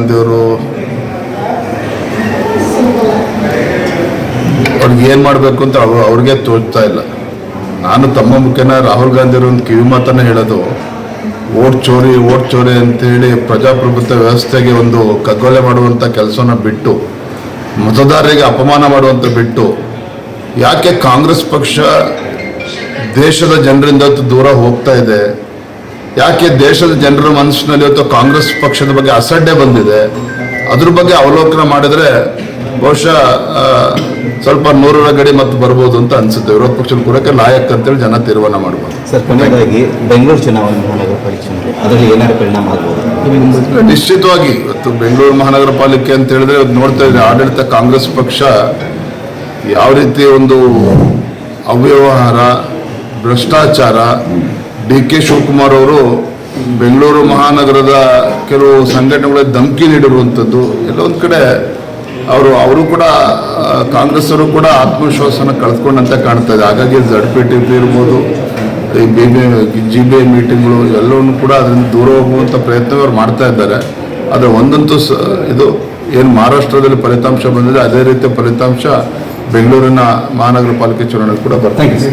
ಗಾಂಧಿಯವರು ಅವ್ರಿಗೆ ಏನು ಮಾಡಬೇಕು ಅಂತ ಅವ್ರು ಅವ್ರಿಗೆ ತೋಚ್ತಾ ಇಲ್ಲ. ನಾನು ತಮ್ಮ ಮುಖ್ಯನ ರಾಹುಲ್ ಗಾಂಧಿಯವರು ಒಂದು ಕಿವಿ ಮಾತನ್ನ ಹೇಳೋದು, ಓಟ್ ಚೋರಿ ಓಟ್ ಚೋರಿ ಅಂತೇಳಿ ಪ್ರಜಾಪ್ರಭುತ್ವ ವ್ಯವಸ್ಥೆಗೆ ಒಂದು ಕಗ್ಗೊಲೆ ಮಾಡುವಂಥ ಕೆಲಸನ ಬಿಟ್ಟು, ಮತದಾರರಿಗೆ ಅಪಮಾನ ಮಾಡುವಂಥ ಬಿಟ್ಟು, ಯಾಕೆ ಕಾಂಗ್ರೆಸ್ ಪಕ್ಷ ದೇಶದ ಜನರಿಂದ ದೂರ ಹೋಗ್ತಾ ಇದೆ? ಯಾಕೆ ದೇಶದ ಜನರ ಮನಸ್ಸಿನಲ್ಲಿ ಇವತ್ತು ಕಾಂಗ್ರೆಸ್ ಪಕ್ಷದ ಬಗ್ಗೆ ಅಸಡ್ಡೆ ಬಂದಿದೆ? ಅದ್ರ ಬಗ್ಗೆ ಅವಲೋಕನ ಮಾಡಿದ್ರೆ ಬಹುಶಃ ಸ್ವಲ್ಪ ನೂರರ ಗಡಿ ಮತ್ತು ಬರ್ಬೋದು ಅಂತ ಅನ್ಸುತ್ತೆ. ವಿರೋಧ ಪಕ್ಷದ ಕೂಡಕ್ಕೆ ಲಾಯಕ್ ಅಂತೇಳಿ ಜನ ತೀರ್ಮಾನ ಮಾಡ್ಬೋದು. ಸರ್ ಕೊನೆಯದಾಗಿ ಬೆಂಗಳೂರು ಚುನಾವಣೆ ಮಹಾನಗರ ಪಾಲಿಕೆ ಚುನಾವಣೆ ಅದರಲ್ಲಿ ಏನಾದ್ರು ಪರಿಣಾಮ ಆಗ್ಬೋದು? ನಿಶ್ಚಿತವಾಗಿ ಇವತ್ತು ಬೆಂಗಳೂರು ಮಹಾನಗರ ಪಾಲಿಕೆ ಅಂತ ಹೇಳಿದ್ರೆ ನೋಡ್ತಾ ಇದ್ರೆ ಆಡಳಿತ ಕಾಂಗ್ರೆಸ್ ಪಕ್ಷ ಯಾವ ರೀತಿ ಒಂದು ಅವ್ಯವಹಾರ ಭ್ರಷ್ಟಾಚಾರ ಡಿ ಕೆ ಶಿವಕುಮಾರ್ ಅವರು ಬೆಂಗಳೂರು ಮಹಾನಗರದ ಕೆಲವು ಸಂಘಟನೆಗಳಿಗೆ ಧಮಕಿ ನೀಡಿರುವಂಥದ್ದು. ಎಲ್ಲೊಂದು ಕಡೆ ಅವರು ಅವರು ಕೂಡ ಕಾಂಗ್ರೆಸ್ ಅವರು ಕೂಡ ಆತ್ಮವಿಶ್ವಾಸನ ಕಳೆದುಕೊಂಡಂತೆ ಕಾಣ್ತಾ ಇದೆ. ಹಾಗಾಗಿ ಝಡ್ ಪಿ ಟಿ ಪಿ ಇರ್ಬೋದು, ಈ B B G B I ಮೀಟಿಂಗ್ಗಳು ಎಲ್ಲವನ್ನು ಕೂಡ ಅದರಿಂದ ದೂರ ಹೋಗುವಂಥ ಪ್ರಯತ್ನ ಅವ್ರು ಮಾಡ್ತಾ ಇದ್ದಾರೆ. ಆದರೆ ಒಂದಂತೂ ಸ, ಇದು ಏನು ಮಹಾರಾಷ್ಟ್ರದಲ್ಲಿ ಫಲಿತಾಂಶ ಬಂದಿದೆ, ಅದೇ ರೀತಿಯ ಫಲಿತಾಂಶ ಬೆಂಗಳೂರಿನ ಮಹಾನಗರ ಪಾಲಿಕೆ ಚುನಾವಣೆ ಕೂಡ ಬರ್ತಾ ಯು